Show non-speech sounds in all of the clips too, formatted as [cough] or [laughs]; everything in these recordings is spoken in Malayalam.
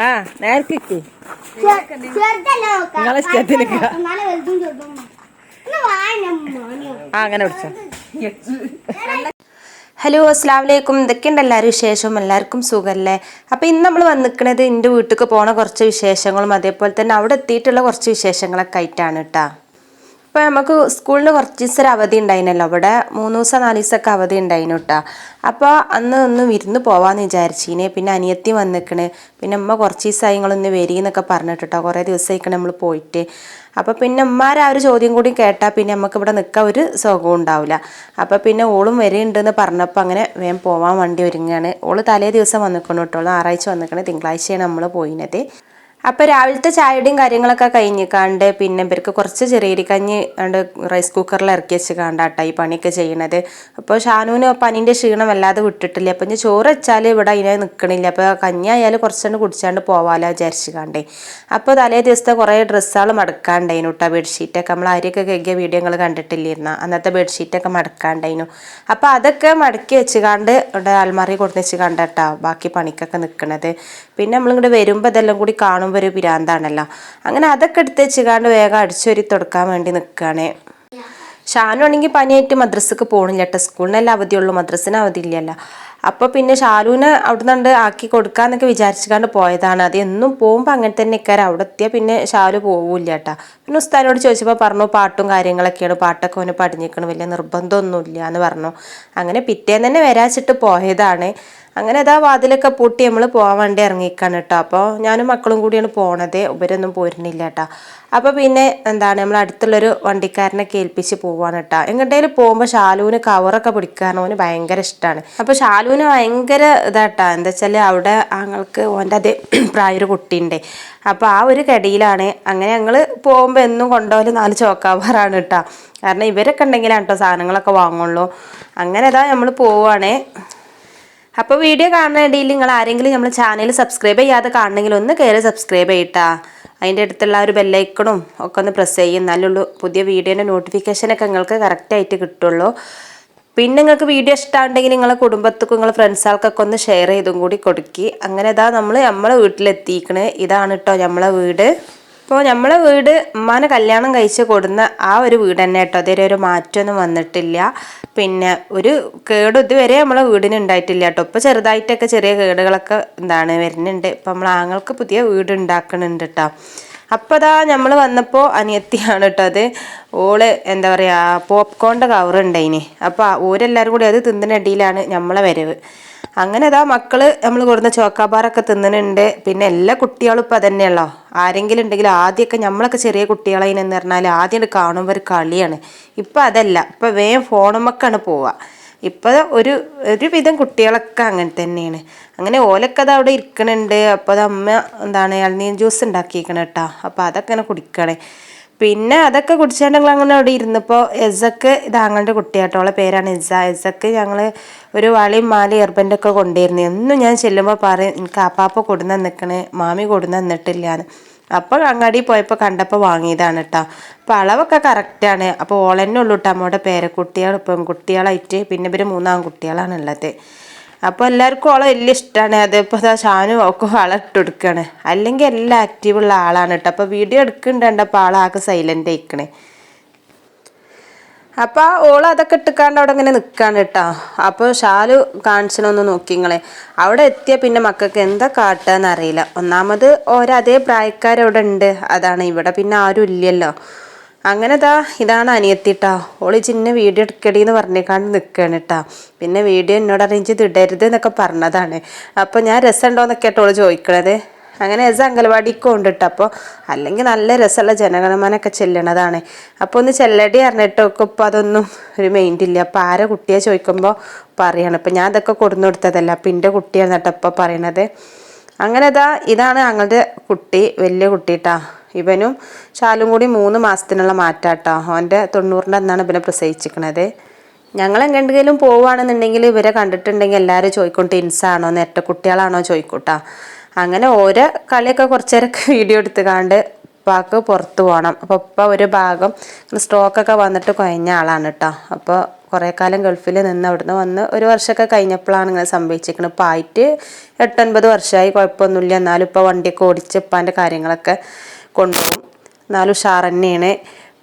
ആ. നിങ്ങളെ ഇഷ്ടത്തിന് ആ അങ്ങനെ പിടിച്ചോ. ഹലോ അസ്സാം വലൈക്കും ഇതൊക്കെയുണ്ട് എല്ലാവരും വിശേഷവും. എല്ലാവർക്കും സുഖമല്ലേ അപ്പോൾ ഇന്ന് നമ്മൾ വന്നിരിക്കുന്നത് എന്റെ വീട്ടിലേക്ക് പോണ കുറച്ച് വിശേഷങ്ങളും അതേപോലെ തന്നെ അവിടെ എത്തിയിട്ടുള്ള കുറച്ച് വിശേഷങ്ങളൊക്കെ ആയിട്ടാണ് കേട്ടോ അപ്പോൾ നമുക്ക് സ്കൂളിന് കുറച്ച് ദിവസം അവധി ഉണ്ടായിരുന്നല്ലോ അവിടെ മൂന്ന് ദിവസം നാല് ദിവസമൊക്കെ അവധി ഉണ്ടായിരുന്നു കേട്ടോ അപ്പോൾ അന്ന് ഒന്ന് വിരുന്ന് പോവാന്ന് വിചാരിച്ചീനെ. പിന്നെ അനിയത്തി വന്നിക്കണ്. പിന്നെ അമ്മ കുറച്ച് ദിവസമായി നിങ്ങളൊന്ന് വരീന്നൊക്കെ പറഞ്ഞിട്ട് കുറേ ദിവസമായിക്കണ് നമ്മൾ പോയിട്ട്. അപ്പോൾ പിന്നെ ഉമ്മാരെ ആ ഒരു ചോദ്യം കൂടി കേട്ടാൽ പിന്നെ നമുക്ക് ഇവിടെ നിൽക്കാൻ ഒരു സുഖവും ഉണ്ടാവില്ല അപ്പോൾ പിന്നെ ഓളും വരെയുണ്ടെന്ന് പറഞ്ഞപ്പോൾ അങ്ങനെ വേഗം പോവാൻ വണ്ടി ഒരുങ്ങുകയാണ് ഓൾ തലേ ദിവസം വന്നിക്കണം കേട്ടോ ഞായറാഴ്ച വന്നിക്കണേ. തിങ്കളാഴ്ചയാണ് നമ്മൾ പോയിനത്. അപ്പോൾ രാവിലത്തെ ചായയുടെയും കാര്യങ്ങളൊക്കെ കഴിഞ്ഞിക്കാണ്ട് പിന്നെ ഇവർക്ക് കുറച്ച് ചെറിയ കഞ്ഞി കണ്ട് റൈസ് കുക്കറിൽ ഇറക്കി വെച്ച് കാണ്ടാട്ടാ ഈ പണിയൊക്കെ ചെയ്യണത്. അപ്പോൾ ഷാനുവിന് പനീന്റെ ക്ഷീണം വല്ലാതെ വിട്ടിട്ടില്ല. അപ്പം ഞാൻ ചോറ് വെച്ചാൽ ഇവിടെ അതിനെ നിൽക്കണില്ല അപ്പോൾ കഞ്ഞി കുറച്ചുകൊണ്ട് കുടിച്ചാണ്ട് പോവാലോ വിചാരിച്ച് കണ്ടേ അപ്പോൾ തലേ ദിവസത്തെ കുറേ ഡ്രസ്സുകൾ മടക്കാണ്ടായിരുന്നു കേട്ടോ ബെഡ്ഷീറ്റൊക്കെ. നമ്മൾ ആരെയൊക്കെ കഴുകിയ വീഡിയോ നിങ്ങൾ കണ്ടിട്ടില്ലായിരുന്ന അന്നത്തെ ബെഡ്ഷീറ്റൊക്കെ മടക്കാണ്ടായിരുന്നു അപ്പോൾ അതൊക്കെ മടക്കി വെച്ച് കാണ്ട് ഇവിടെ അൽമാറി കൊടുത്ത് വെച്ച് കണ്ടട്ടോ ബാക്കി പണിക്കൊക്കെ നിൽക്കണത് പിന്നെ നമ്മളിങ്ങോട്ട് വരുമ്പോൾ ഇതെല്ലാം കൂടി ഒരു പിരാന്താണല്ലോ. അങ്ങനെ അതൊക്കെ എടുത്ത് വെച്ചുകാണ്ട് വേഗം അടിച്ചൊരി തുടക്കാൻ വേണ്ടി നിൽക്കുകയാണ് ഷാനു ആണെങ്കിൽ പനിയായിട്ട് മദ്രസക്ക് പോകണില്ല കേട്ടോ സ്കൂളിനെല്ലാം അവധിയുള്ളൂ മദ്രസിന് അവധി ഇല്ലല്ലോ അപ്പോൾ പിന്നെ ഷാലുവിനെ അവിടെ നിന്നുണ്ട് ആക്കി കൊടുക്കാന്നൊക്കെ വിചാരിച്ചുകൊണ്ട് പോയതാണ്. അത് എന്നും പോകുമ്പോൾ അങ്ങനെ തന്നെ ഇക്കാരം. അവിടെ എത്തിയാൽ പിന്നെ ഷാലു പോവില്ല കേട്ടോ പിന്നെ ഉസ്താനോട് ചോദിച്ചപ്പോൾ പറഞ്ഞു പാട്ടും കാര്യങ്ങളൊക്കെയാണ്. പാട്ടൊക്കെ അവന് പഠിഞ്ഞിരിക്കണം വലിയ നിർബന്ധമൊന്നുമില്ല എന്ന് പറഞ്ഞു. അങ്ങനെ പിറ്റേന്ന് തന്നെ വരാച്ചിട്ട് പോയതാണ്. അങ്ങനെ അതാ വാതിലൊക്കെ പൂട്ടി നമ്മൾ പോകാൻ വേണ്ടി ഇറങ്ങിക്കാണ് കേട്ടോ. അപ്പോൾ ഞാനും മക്കളും കൂടിയാണ് പോണത്. ഇവരൊന്നും പോരുന്നില്ല കേട്ടോ. അപ്പോൾ പിന്നെ എന്താണ് നമ്മൾ അടുത്തുള്ളൊരു വണ്ടിക്കാരനെ കേൾപ്പിച്ച് പോവാണ് കേട്ടോ. എങ്ങോട്ടേലും പോകുമ്പോൾ ഷാലുവിന് കവറൊക്കെ പിടിക്കാൻ ഓന് ഭയങ്കര ഇഷ്ടമാണ് അപ്പോൾ ഷാലുവിന് ഭയങ്കര ഇതാട്ടാ എന്താ വെച്ചാൽ അവിടെ ആങ്ങൾക്ക് ഓന്റെ അതേ പ്രായ ഒരു കുട്ടിയുണ്ട്. അപ്പോൾ ആ ഒരു കടിയിലാണ്. അങ്ങനെ ഞങ്ങൾ പോകുമ്പോൾ എന്നും കൊണ്ടുപോകൽ നാല് ചോക്കാവാറാണ് കേട്ടോ. കാരണം ഇവരൊക്കെ ഉണ്ടെങ്കിലാണ് കേട്ടോ സാധനങ്ങളൊക്കെ വാങ്ങുള്ളൂ. അങ്ങനെ ഇതാ നമ്മൾ പോവുകയാണേ അപ്പോൾ വീഡിയോ കാണുന്ന ഇടയിൽ നിങ്ങൾ ആരെങ്കിലും നമ്മൾ ചാനൽ സബ്സ്ക്രൈബ് ചെയ്യാതെ കാണണമെങ്കിൽ ഒന്ന് കയറി സബ്സ്ക്രൈബ് ചെയ്യട്ടാ. അതിന്റെ അടുത്തുള്ള ഒരു ബെല്ലൈക്കണും ഒക്കെ ഒന്ന് പ്രസ് ചെയ്യും. നല്ലുള്ളൂ പുതിയ വീഡിയോന്റെ നോട്ടിഫിക്കേഷനൊക്കെ നിങ്ങൾക്ക് കറക്റ്റായിട്ട് കിട്ടുള്ളൂ. പിന്നെ നിങ്ങൾക്ക് വീഡിയോ ഇഷ്ടമുണ്ടെങ്കിൽ നിങ്ങളെ കുടുംബത്തിക്കും നിങ്ങളെ ഫ്രണ്ട്സുകൾക്കൊക്കെ ഒന്ന് ഷെയർ ചെയ്തും കൂടി കൊടുക്കി. അങ്ങനെ ഇതാ നമ്മൾ നമ്മളെ വീട്ടിലെത്തിക്കണേ. ഇതാണ് കേട്ടോ നമ്മളെ വീട്. ഇപ്പോൾ നമ്മളെ വീട് ഉമ്മാനെ കല്യാണം കഴിച്ച് കൊടുന്ന ആ ഒരു വീട് തന്നെ കേട്ടോ. അതേ ഒരു മാറ്റമൊന്നും വന്നിട്ടില്ല. പിന്നെ ഒരു കേട് ഇതുവരെ നമ്മളെ വീടിന് ഉണ്ടായിട്ടില്ല കേട്ടോ. ഇപ്പോൾ ചെറുതായിട്ടൊക്കെ ചെറിയ കേടുകളൊക്കെ എന്താണ് വരുന്നുണ്ട്. ഇപ്പം നമ്മൾ ആങ്ങൾക്ക് പുതിയ വീട് ഉണ്ടാക്കുന്നുണ്ട് കേട്ടോ. അപ്പോൾ അതാ നമ്മൾ വന്നപ്പോൾ അനിയത്തിയാണ് കേട്ടോ അത്. ഓൾ എന്താ പറയുക പോപ്കോണിന്റെ കവറുണ്ടായിന് അപ്പോൾ ഓരെല്ലാവരും കൂടി അത് തിന്നിനടിയിലാണ് നമ്മളെ വരവ്. അങ്ങനെ അതാ മക്കൾ നമ്മൾ കൊടുന്ന ചോക്കാബാറൊക്കെ തിന്നുന്നുണ്ട് പിന്നെ എല്ലാ കുട്ടികളും ഇപ്പം അതന്നെയല്ലോ ആരെങ്കിലും ഉണ്ടെങ്കിൽ ആദ്യമൊക്കെ നമ്മളൊക്കെ ചെറിയ കുട്ടികളതിനെന്ന് പറഞ്ഞാൽ ആദ്യം കാണുമ്പോൾ ഒരു കളിയാണ്. ഇപ്പം അതല്ല. ഇപ്പം വേഗം ഫോണുമൊക്കെയാണ് പോവുക ഇപ്പോൾ ഒരു ഒരുവിധം കുട്ടികളൊക്കെ അങ്ങനെ തന്നെയാണ്. അങ്ങനെ ഓലൊക്കെ അത് അവിടെ ഇരിക്കണുണ്ട്. അപ്പോൾ അത് അമ്മ എന്താണ് ഇളനീർ ജ്യൂസ് ഉണ്ടാക്കിയിരിക്കണം കേട്ടോ. അപ്പോൾ അതൊക്കെ ഇങ്ങനെ കുടിക്കണേ. പിന്നെ അതൊക്കെ കുടിച്ചാണ്ട് ഞങ്ങൾ അങ്ങനെ അവിടെ ഇരുന്നപ്പോൾ എസക്ക് ഇത് കുട്ടിയാട്ടോളെ പേരാണ് എസ. എസക്ക് ഞങ്ങൾ ഒരു വളയും മാലയും എർബന്റൊക്കെ കൊണ്ടുവരുന്നു. എന്നും ഞാൻ ചെല്ലുമ്പോൾ പറയും എനിക്ക് ആപ്പാപ്പ കൊടുന്ന നിൽക്കണേ മാമി കൊടുന്ന നിന്നിട്ടില്ലാന്ന് അപ്പോൾ അങ്ങാടി പോയപ്പോൾ കണ്ടപ്പോൾ വാങ്ങിയതാണ് കേട്ടോ അപ്പോൾ അളവൊക്കെ കറക്റ്റാണ് അപ്പോൾ ഓളന്നെ ഉള്ളൂ കേട്ടോ അമ്മയുടെ പേരക്കുട്ടികൾ പെൺകുട്ടികളായിട്ട് പിന്നെ ഇവർ മൂന്നാം കുട്ടികളാണ് ഉള്ളത്. അപ്പോൾ എല്ലാവർക്കും ഓളെ വലിയ ഇഷ്ടമാണ് അതേപോലെ അതാ ഷാനും ഒക്കെ വള ഇട്ട് കൊടുക്കുകയാണ് അല്ലെങ്കിൽ എല്ലാം ആക്റ്റീവുള്ള ആളാണ് കേട്ടോ. അപ്പോൾ വീഡിയോ എടുക്കുന്നുണ്ട് അപ്പോൾ ആളാകെ സൈലന്റ് ആയിക്കണേ. അപ്പോൾ ഓൾ അതൊക്കെ ഇട്ടിക്കാണ്ട് അവിടെ ഇങ്ങനെ നിൽക്കാണ് കേട്ടോ. അപ്പോൾ ഷാലു കാണിച്ചണൊന്ന് നോക്കിങ്ങളെ. അവിടെ എത്തിയ പിന്നെ മക്കൾക്ക് എന്താ കാട്ടുകയെന്ന് അറിയില്ല. ഒന്നാമത് ഓരോ അതേ പ്രായക്കാരവിടെ ഉണ്ട്. അതാണ് ഇവിടെ പിന്നെ ആരും ഇല്ലല്ലോ. അങ്ങനെ ദാ ഇതാണ് അനിയത്തിട്ടാ. ഓൾ ചിന്ന വീഡിയോ എടുക്കടി എന്ന് പറഞ്ഞേക്കാണ്ട് നിൽക്കുകയാണ് കേട്ടാ പിന്നെ വീഡിയോ എന്നോട് അറിയിച്ച് ഇടരുത് എന്നൊക്കെ പറഞ്ഞതാണ്. അപ്പോൾ ഞാൻ രസമുണ്ടോയെന്നൊക്കെ കേട്ടോ ഓൾ ചോദിക്കണത്. അങ്ങനെ രസം അങ്കലവാടിക്ക് ഉണ്ട് കേട്ടോ അപ്പോൾ അല്ലെങ്കിൽ നല്ല രസമുള്ള ജനഗണമനൊക്കെ ചെല്ലണതാണ്. അപ്പോൾ ഒന്ന് ചെല്ലടി അറിഞ്ഞിട്ടൊക്കെ ഇപ്പോൾ അതൊന്നും ഒരു മൈൻഡ് ഇല്ല. അപ്പോൾ ആരെ കുട്ടിയെ ചോദിക്കുമ്പോൾ പറയണം. ഇപ്പം ഞാൻ അതൊക്കെ കൊടുന്നു കൊടുത്തതല്ല. അപ്പം എന്റെ കുട്ടിയാണ് കേട്ടോ ഇപ്പോൾ പറയണത്. അങ്ങനെ ഇതാ ഇതാണ് ഞങ്ങളുടെ കുട്ടി വലിയ കുട്ടിട്ടാ ഇവനും ശാലും കൂടി മൂന്ന് മാസത്തിനുള്ള മാറ്റാട്ടോ. അവന്റെ തൊണ്ണൂറിന്റെ അന്നാണ് ഇവനെ പ്രസവിച്ചിരിക്കണത്. ഞങ്ങൾ എങ്ങോട്ടെങ്കിലും പോവുകയാണെന്നുണ്ടെങ്കിൽ ഇവരെ കണ്ടിട്ടുണ്ടെങ്കിൽ എല്ലാവരും ചോദിക്കും ടിൻസാണോ നേരത്തെ കുട്ടികളാണോ? ചോദിക്കൂട്ടാ. അങ്ങനെ ഓരോ കളിയൊക്കെ കുറച്ചേരൊക്കെ [laughs] വീഡിയോ എടുത്ത് കാണ്ട് ഉപ്പാക്ക് പുറത്ത് പോകണം. അപ്പോൾ ഉപ്പ ഒരു ഭാഗം സ്ട്രോക്കൊക്കെ വന്നിട്ട് കുഴഞ്ഞ ആളാണ് കേട്ടോ. അപ്പോൾ കുറേ കാലം ഗൾഫിൽ നിന്ന് അവിടുന്ന് വന്ന് ഒരു വർഷമൊക്കെ കഴിഞ്ഞപ്പോഴാണ് ഇങ്ങനെ സംഭവിച്ചിരിക്കുന്നത് ഇപ്പം ആയിട്ട് എട്ടൊൻപത് വർഷമായി കുഴപ്പമൊന്നുമില്ല. എന്നാലും ഇപ്പോൾ വണ്ടിയൊക്കെ ഓടിച്ച് ഇപ്പാന്റെ കാര്യങ്ങളൊക്കെ കൊണ്ടുപോകും എന്നാലും ഉഷാർ തന്നെയാണ്.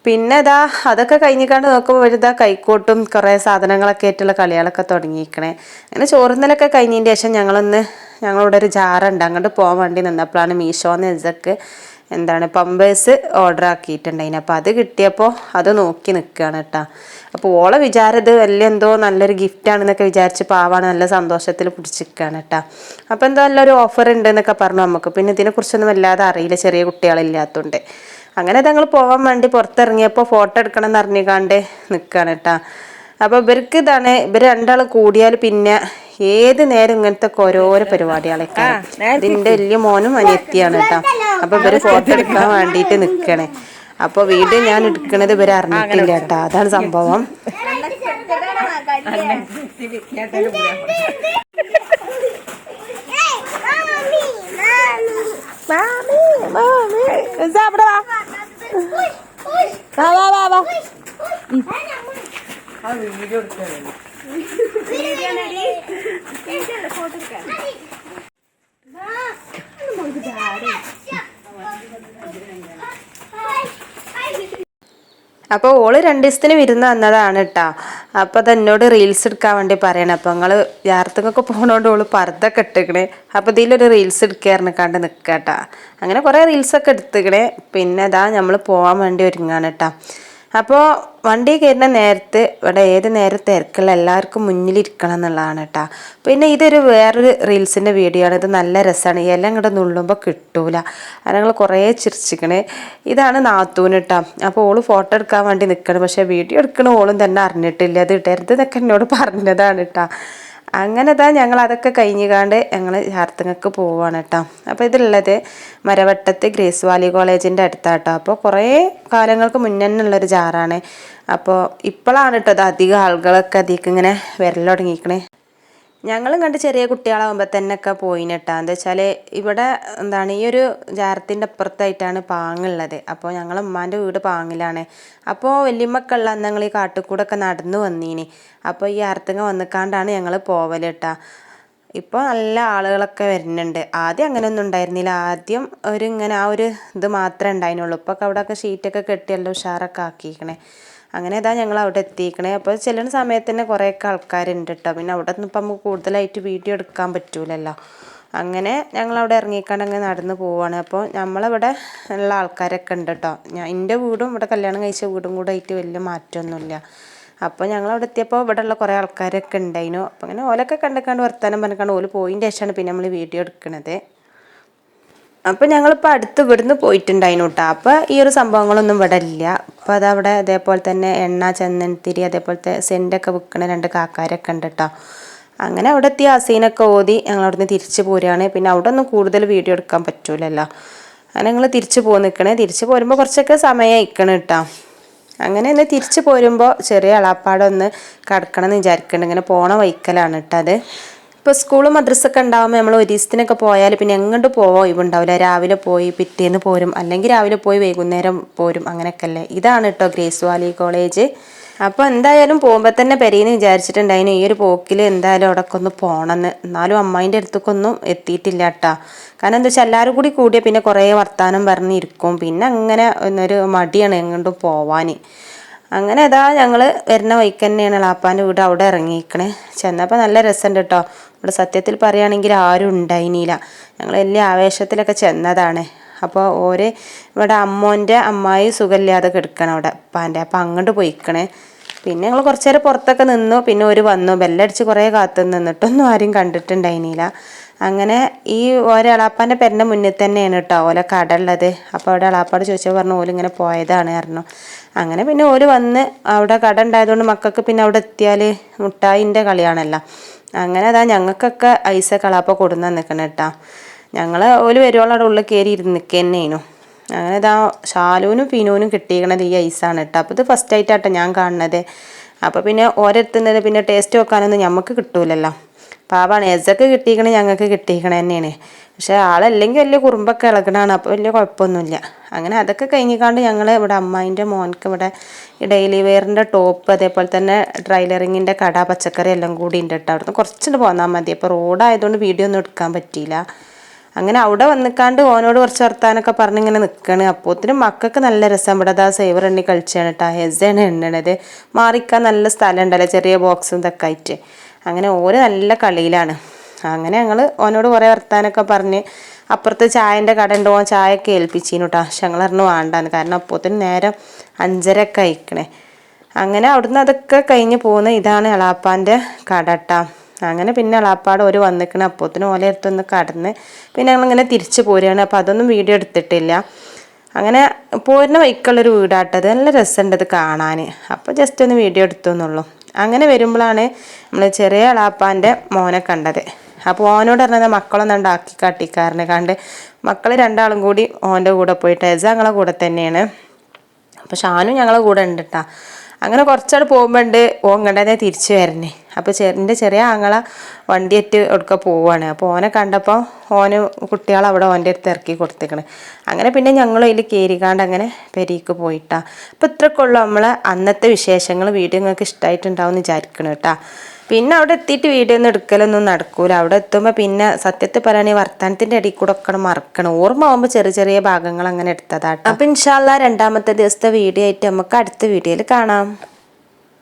പിന്നെ ഇതാ അതൊക്കെ കഴിഞ്ഞിക്കാണ്ട് നോക്കുമ്പോൾ വലുതാ കൈക്കോട്ടും കുറേ സാധനങ്ങളൊക്കെ ആയിട്ടുള്ള കളികളൊക്കെ തുടങ്ങിയിരിക്കണേ. അങ്ങനെ ചോറുന്നലൊക്കെ കഴിഞ്ഞതിന്റെ ശേഷം ഞങ്ങളൊന്ന് ഞങ്ങളിവിടെ ഒരു ജാറുണ്ട്. അങ്ങോട്ട് പോകാൻ വേണ്ടി നിന്നപ്പോഴാണ് മീഷോന്ന് ഇതൊക്കെ എന്താണ് പമ്പേഴ്സ് ഓർഡർ ആക്കിയിട്ടുണ്ടായിന്. അപ്പോൾ അത് കിട്ടിയപ്പോൾ അത് നോക്കി നിൽക്കുകയാണ് കേട്ടോ അപ്പോൾ ഓളെ വിചാരത് വലിയ എന്തോ നല്ലൊരു ഗിഫ്റ്റാണെന്നൊക്കെ വിചാരിച്ച് പാവാണ് നല്ല സന്തോഷത്തിൽ പിടിച്ചിരിക്കുകയാണ് കേട്ടോ അപ്പോൾ എന്തോ നല്ലൊരു ഓഫർ ഉണ്ട് എന്നൊക്കെ പറഞ്ഞു നമുക്ക് പിന്നെ ഇതിനെക്കുറിച്ചൊന്നും വല്ലാതെ അറിയില്ല ചെറിയ കുട്ടികളില്ലാത്തതുകൊണ്ട് അങ്ങനെ ഞങ്ങൾ പോകാൻ വേണ്ടി പുറത്തിറങ്ങിയപ്പോൾ ഫോട്ടോ എടുക്കണം എന്ന് അറിഞ്ഞുകാണ്ട് നിൽക്കുകയാണ് കേട്ടോ അപ്പോൾ ഇവർക്ക് ഇതാണ് ഇവർ രണ്ടാൾ കൂടിയാൽ പിന്നെ ഏത് നേരം ഇങ്ങനത്തെ ഓരോരോ പരിപാടികളൊക്കെ ഇതിന്റെ വലിയ മോനും അനിയത്തിയാണ് കേട്ടോ അപ്പൊ ഇവർ ഫോട്ടോ എടുക്കാൻ വേണ്ടിയിട്ട് നിൽക്കണേ അപ്പൊ വീട് ഞാൻ എടുക്കണത് ഇവർ അറിഞ്ഞിട്ടില്ല കേട്ടോ. അതാണ് സംഭവം. വീഡിയോ അപ്പോൾ ഓൾ രണ്ട് ദിവസത്തിന് വിരുന്ന് വന്നതാണ് കേട്ടോ അപ്പോൾ അത് എന്നോട് റീൽസ് എടുക്കാൻ വേണ്ടി പറയണം. അപ്പോൾ നിങ്ങൾ യാത്രക്കൊക്കെ പോകണോണ്ട് ഓൾ പർദ്ദൊക്കെ ഇട്ടിക്കണേ. അപ്പോൾ ഇതിലൊരു റീൽസ് എടുക്കാറിന് കണ്ട് നിൽക്കുക കേട്ടോ അങ്ങനെ കുറേ റീൽസൊക്കെ എടുത്തിക്കണേ. പിന്നെ അതാ നമ്മൾ പോകാൻ വേണ്ടി ഒരുങ്ങാണ് കേട്ടോ അപ്പോൾ വണ്ടി കയറുന്ന നേരത്ത് ഇവിടെ ഏത് നേരം തിരക്കുള്ള എല്ലാവർക്കും മുന്നിലിരിക്കണം എന്നുള്ളതാണ് കേട്ടോ പിന്നെ ഇതൊരു വേറൊരു റീൽസിന്റെ വീഡിയോ ആണ് ഇത് നല്ല രസമാണ്. എല്ലാം ഇങ്ങോട്ട് നുള്ളുമ്പോൾ കിട്ടൂല. ഞങ്ങൾ കുറേ ചിരിച്ചിക്കണേ ഇതാണ് നാത്തൂന് കേട്ടോ അപ്പോൾ ഓൾ ഫോട്ടോ എടുക്കാൻ വേണ്ടി നിൽക്കണം പക്ഷേ വീഡിയോ എടുക്കണ ഓളും തന്നെ അറിഞ്ഞിട്ടില്ല. അത് ഇടരുത് എന്നൊക്കെ എന്നോട് പറഞ്ഞതാണ് കേട്ടോ അങ്ങനെ താ ഞങ്ങൾ അതൊക്കെ കഴിഞ്ഞുകാണ്ട് ഞങ്ങൾ ചാർത്തങ്ങൾക്ക് പോവാണ് കേട്ടോ അപ്പോൾ ഇതുള്ളത് മരവട്ടത്ത് ഗ്രേസ് വാലി കോളേജിന്റെ അടുത്താട്ടോ. അപ്പോൾ കുറേ കാലങ്ങൾക്ക് മുന്നേ ഉള്ളൊരു ജാറാണ്. അപ്പോൾ ഇപ്പോഴാണ് കേട്ടോ അത് അധികം ആളുകളൊക്കെ അധികം ഇങ്ങനെ വരൽ ഞങ്ങളും കണ്ട് ചെറിയ കുട്ടികളാകുമ്പോൾ തന്നെയൊക്കെ പോയിന് കേട്ടോ എന്താ വെച്ചാൽ ഇവിടെ എന്താണ് ഈ ഒരു ജാരത്തിന്റെ അപ്പുറത്തായിട്ടാണ് പാങ്ങുള്ളത്. അപ്പോൾ ഞങ്ങൾ ഉമ്മാന്റെ വീട് പാങ്ങിലാണ്. അപ്പോൾ വലിയമ്മക്കുള്ള അന്ന് ഞങ്ങൾ ഈ കാട്ടുകൂടൊക്കെ നടന്നു വന്നീനി. അപ്പോൾ ഈ അർത്തങ്ങ വന്നിക്കാണ്ടാണ് ഞങ്ങൾ പോവൽ കേട്ടോ ഇപ്പോൾ നല്ല ആളുകളൊക്കെ വരുന്നുണ്ട്. ആദ്യം അങ്ങനെയൊന്നും ഉണ്ടായിരുന്നില്ല. ആദ്യം ഒരു ഇങ്ങനെ ആ ഒരു ഇത് മാത്രമേ ഉണ്ടായിരുന്നുള്ളൂ. ഇപ്പോൾ അവിടെയൊക്കെ ഷീറ്റൊക്കെ കെട്ടിയല്ലോ ഉഷാറൊക്കെ ആക്കിയിരിക്കണേ. അങ്ങനെ ഇതാ ഞങ്ങൾ അവിടെ എത്തിക്കണേ. അപ്പോൾ ചെല്ലുന്ന സമയത്ത് തന്നെ കുറേയൊക്കെ ആൾക്കാരുണ്ട് കേട്ടോ പിന്നെ അവിടെ നിന്ന് ഇപ്പം നമുക്ക് കൂടുതലായിട്ട് വീഡിയോ എടുക്കാൻ പറ്റൂലല്ലോ. അങ്ങനെ ഞങ്ങൾ അവിടെ ഇറങ്ങിക്കാണ്ട് അങ്ങനെ നടന്ന് പോവാണ്. അപ്പോൾ നമ്മളിവിടെ ഉള്ള ആൾക്കാരൊക്കെ ഉണ്ട് കേട്ടോ ഞാൻ എന്റെ വീടും ഇവിടെ കല്യാണം കഴിച്ച വീടും കൂടെ ആയിട്ട് വലിയ മാറ്റമൊന്നുമില്ല അപ്പോൾ ഞങ്ങൾ അവിടെ എത്തിയപ്പോൾ ഇവിടെ ഉള്ള കുറേ ആൾക്കാരൊക്കെ ഉണ്ടായിരുന്നു അപ്പോൾ അങ്ങനെ ഓലൊക്കെ കണ്ടിക്കാണ്ട് വർത്താനം പറഞ്ഞിക്കാണ്ട് ഓൽ പോയിന്റെ ശേഷമാണ് പിന്നെ നമ്മൾ വീഡിയോ എടുക്കണത്. അപ്പോൾ ഞങ്ങളിപ്പോൾ അടുത്ത് ഇവിടുന്ന് പോയിട്ടുണ്ടായിരുന്നു കേട്ടോ അപ്പോൾ ഈ ഒരു സംഭവങ്ങളൊന്നും ഇവിടെ ഇല്ല. അപ്പോൾ അതവിടെ അതേപോലെ തന്നെ എണ്ണ ചന്ദനത്തിരി അതേപോലത്തെ സെന്റൊക്കെ വിൽക്കണ രണ്ട് കാക്കാരൊക്കെ ഉണ്ട് കേട്ടോ അങ്ങനെ അവിടെ എത്തിയ അസീനൊക്കെ ഓതി ഞങ്ങൾ അവിടുന്ന് തിരിച്ചു പോരുകയാണ് പിന്നെ അവിടെ ഒന്നും കൂടുതൽ വീഡിയോ എടുക്കാൻ പറ്റൂലല്ലോ. അങ്ങനെ ഞങ്ങൾ തിരിച്ചു പോയി നിൽക്കണേ തിരിച്ചു പോരുമ്പോൾ കുറച്ചൊക്കെ സമയം ഇരിക്കണം കേട്ടോ അങ്ങനെ തന്നെ തിരിച്ചു പോരുമ്പോൾ ചെറിയ അളാപ്പാടൊന്ന് കിടക്കണം എന്ന് വിചാരിക്കുന്നുണ്ട് ഇങ്ങനെ പോണ വൈക്കലാണ് കേട്ടോ അത്. ഇപ്പോൾ സ്കൂളും മദ്രസൊക്കെ ഉണ്ടാകുമ്പോൾ നമ്മൾ ഒരു ദിവസത്തിനൊക്കെ പോയാൽ പിന്നെ എങ്ങോട്ട് പോവോ ഇവുണ്ടാവില്ല രാവിലെ പോയി പിറ്റേന്ന് പോരും. അല്ലെങ്കിൽ രാവിലെ പോയി വൈകുന്നേരം പോരും. അങ്ങനെയൊക്കെ അല്ലേ ഇതാണ് കേട്ടോ ഗ്രേസ് വാലി കോളേജ്. അപ്പോൾ എന്തായാലും പോകുമ്പോൾ തന്നെ പെരീന്ന് വിചാരിച്ചിട്ടുണ്ടായിന് ഈ ഒരു പോക്കിൽ എന്തായാലും അവിടെയൊക്കെ ഒന്ന് പോകണമെന്ന് എന്നാലും അമ്മായിന്റെ അടുത്തേക്കൊന്നും എത്തിയിട്ടില്ല കാരണം എന്താ വെച്ചാൽ എല്ലാവരും കൂടി കൂടിയ പിന്നെ കുറേ വർത്തമാനം പറഞ്ഞിരിക്കും പിന്നെ അങ്ങനെ ഒരു മടിയാണ് എങ്ങോട്ടും പോവാൻ അങ്ങനെ അതാ ഞങ്ങൾ വരുന്ന വഴിക്ക് തന്നെയാണ് ലാപ്പാന്റെ വീട് അവിടെ ഇറങ്ങിയിരിക്കണേ. ചെന്നപ്പോൾ നല്ല രസമുണ്ട് കേട്ടോ ഇവിടെ സത്യത്തിൽ പറയുകയാണെങ്കിൽ ആരും ഉണ്ടായിനില്ല ഞങ്ങൾ വലിയ ആവേശത്തിലൊക്കെ ചെന്നതാണ്. അപ്പോൾ ഓര് ഇവിടെ അമ്മോന്റെ അമ്മായി സുഖമില്ലാതെ കിടക്കണം അവിടെ. ഉപ്പാന്റെ അപ്പം അങ്ങോട്ട് പോയിക്കണേ. പിന്നെ ഞങ്ങൾ കുറച്ച് നേരം പുറത്തൊക്കെ നിന്നു. പിന്നെ ഒരു വന്നു. ബെല്ലടിച്ച് കുറേ കാത്തു നിന്നിട്ടൊന്നും ആരും കണ്ടിട്ടുണ്ടായിനില്ല അങ്ങനെ ഈ ഓരോ എളാപ്പാന്റെ പെരന്റെ മുന്നിൽ തന്നെയാണ് കേട്ടോ ഓല കട ഉള്ളത്. അപ്പോൾ അവിടെ അളാപ്പാട് ചോദിച്ചാൽ പറഞ്ഞു ഓലിങ്ങനെ പോയതാണ് പറഞ്ഞു. അങ്ങനെ പിന്നെ ഓൽ വന്ന് അവിടെ കട ഉണ്ടായതുകൊണ്ട് മക്കൾക്ക് പിന്നെ അവിടെ എത്തിയാൽ മുട്ടായിന്റെ കളിയാണല്ലോ. അങ്ങനെ അതാ ഞങ്ങൾക്കൊക്കെ ഐസ കളാപ്പ കൊടുന്നാ നിൽക്കണം കേട്ടോ ഞങ്ങൾ ഓൽ വരുവോളം അവിടെ ഉള്ളിൽ കയറി ഇരുന്ന് നിൽക്കുന്നേനു അങ്ങനെ ഇതാ ഷാലൂനും ഫിനൂനും കിട്ടിയിരിക്കണത് ഈ ഐസാണ് കേട്ടോ അപ്പോൾ ഇത് ഫസ്റ്റ് ആയിട്ടാട്ടോ ഞാൻ കാണുന്നത്. അപ്പോൾ പിന്നെ ഓരോരുത്തുന്നത് പിന്നെ ടേസ്റ്റ് വെക്കാനൊന്നും നമുക്ക് കിട്ടൂലല്ലോ. പാവാണ്. എസക്ക് കിട്ടിയിക്കണേ ഞങ്ങൾക്ക് കിട്ടിയിക്കണേ തന്നെയാണ്. പക്ഷെ ആളല്ലെങ്കിൽ വലിയ കുറുമ്പൊക്കെ ഇളകണാണ് അപ്പോൾ വലിയ കുഴപ്പമൊന്നുമില്ല. അങ്ങനെ അതൊക്കെ കഴിഞ്ഞിക്കാണ്ട് ഞങ്ങൾ ഇവിടെ അമ്മായിന്റെ മോൻക്ക് ഇവിടെ ഈ ഡെയിലി വെയറിന്റെ ടോപ്പ് അതേപോലെ തന്നെ ഡ്രൈലറിങ്ങിന്റെ കട പച്ചക്കറി എല്ലാം കൂടി ഉണ്ട് കേട്ടോ. അവിടുന്ന് കുറച്ചുകൊണ്ട് പോന്നാൽ മതി. അപ്പോൾ റോഡായതുകൊണ്ട് വീഡിയോ ഒന്നും എടുക്കാൻ പറ്റിയില്ല. അങ്ങനെ അവിടെ വന്നിക്കാണ്ട് ഓനോട് കുറച്ച് വർത്താനൊക്കെ പറഞ്ഞ് ഇങ്ങനെ നിൽക്കണ് അപ്പോത്തിനും മക്കൾക്ക് നല്ല രസം. ഇവിടെ അതാ സേവർ എണ്ണി കളിച്ചാണ് കേട്ടോ. ഹെസാണ് എണ്ണണത്. മാറിക്കാൻ നല്ല സ്ഥലം ഉണ്ടല്ലോ ചെറിയ ബോക്സും ഇതൊക്കെ ആയിട്ട്. അങ്ങനെ ഓര് നല്ല കളിയിലാണ്. അങ്ങനെ ഞങ്ങൾ ഓനോട് കുറേ വർത്താനൊക്കെ പറഞ്ഞ് അപ്പുറത്ത് ചായന്റെ കട ഉണ്ട് ഓൻ ചായയൊക്കെ ഏൽപ്പിച്ചിരുന്നു കേട്ടോ പക്ഷെ ഞങ്ങൾ പറഞ്ഞു വേണ്ടാന്ന്. കാരണം അപ്പോത്തിന് നേരം അഞ്ചരയൊക്കെ അയക്കണേ അങ്ങനെ അവിടുന്ന് അതൊക്കെ കഴിഞ്ഞ് പോകുന്ന ഇതാണ് എളാപ്പാന്റെ കട ട്ടാ. അങ്ങനെ പിന്നെ എളാപ്പാട് ഒരു വന്നിക്കണ. അപ്പോത്തിന് ഓല അടുത്തൊന്ന് കടന്ന് പിന്നെ ഞങ്ങളിങ്ങനെ തിരിച്ചു പോരുകയാണ് അപ്പോൾ അതൊന്നും വീഡിയോ എടുത്തിട്ടില്ല. അങ്ങനെ പോരുന്ന വൈക്കുള്ളൊരു വീടാട്ടത് നല്ല രസമുണ്ട് അത് കാണാൻ അപ്പോൾ ജസ്റ്റ് ഒന്ന് വീഡിയോ എടുത്തു എന്നുള്ളൂ. അങ്ങനെ വരുമ്പോഴാണ് നമ്മൾ ചെറിയ അളാപ്പാന്റെ മോനെ കണ്ടത്. അപ്പോൾ ഓനോട് പറഞ്ഞത് മക്കളൊന്നും ഉണ്ടാക്കി കാട്ടിക്കാരനെ കണ്ട് മക്കൾ രണ്ടാളും കൂടി ഓന്റെ കൂടെ പോയിട്ട് എസ ഞങ്ങളെ കൂടെ തന്നെയാണ്. അപ്പോൾ ഷാനു ഞങ്ങളെ കൂടെ ഉണ്ട് കേട്ടാ അങ്ങനെ കുറച്ചാട് പോകുമ്പോണ്ട് ഓൻ കണ്ടതേ തിരിച്ചു വരണേ. അപ്പോൾ ചെറിന്റെ ചെറിയ ആങ്ങള വണ്ടിയേറ്റ് എടുക്ക പോവാണ്. അപ്പോൾ ഓനെ കണ്ടപ്പോൾ ഓന് കുട്ടികളെ അവിടെ ഓന്റെ അടുത്ത് ഇറക്കി കൊടുത്തേക്കണ്. അങ്ങനെ പിന്നെ ഞങ്ങൾ അതിൽ കയറിക്കാണ്ട് അങ്ങനെ പെരീക്ക് പോയിട്ടാ. അപ്പോൾ ഇത്രക്കുള്ളൂ നമ്മളെ അന്നത്തെ വിശേഷങ്ങൾ വീഡിയോ നിങ്ങൾക്ക് ഇഷ്ടമായിട്ടുണ്ടാവും എന്ന് വിചാരിക്കണം കേട്ടാ. പിന്നെ അവിടെ എത്തിയിട്ട് വീഡിയോ ഒന്നും എടുക്കലൊന്നും നടക്കൂല. അവിടെ എത്തുമ്പോൾ പിന്നെ സത്യത്തിൽ പറയുകയാണെങ്കിൽ വർത്തമാനത്തിന്റെ ഇടയിൽ കൂടെ ഒക്കെ മറക്കണം. ഓർമ്മ ആകുമ്പോൾ ചെറിയ ചെറിയ ഭാഗങ്ങൾ അങ്ങനെ എടുത്തതാട്ടോ. അപ്പം ഇൻഷാല്ല രണ്ടാമത്തെ ദിവസത്തെ വീഡിയോ ആയിട്ട് നമുക്ക് അടുത്ത വീഡിയോയിൽ കാണാം.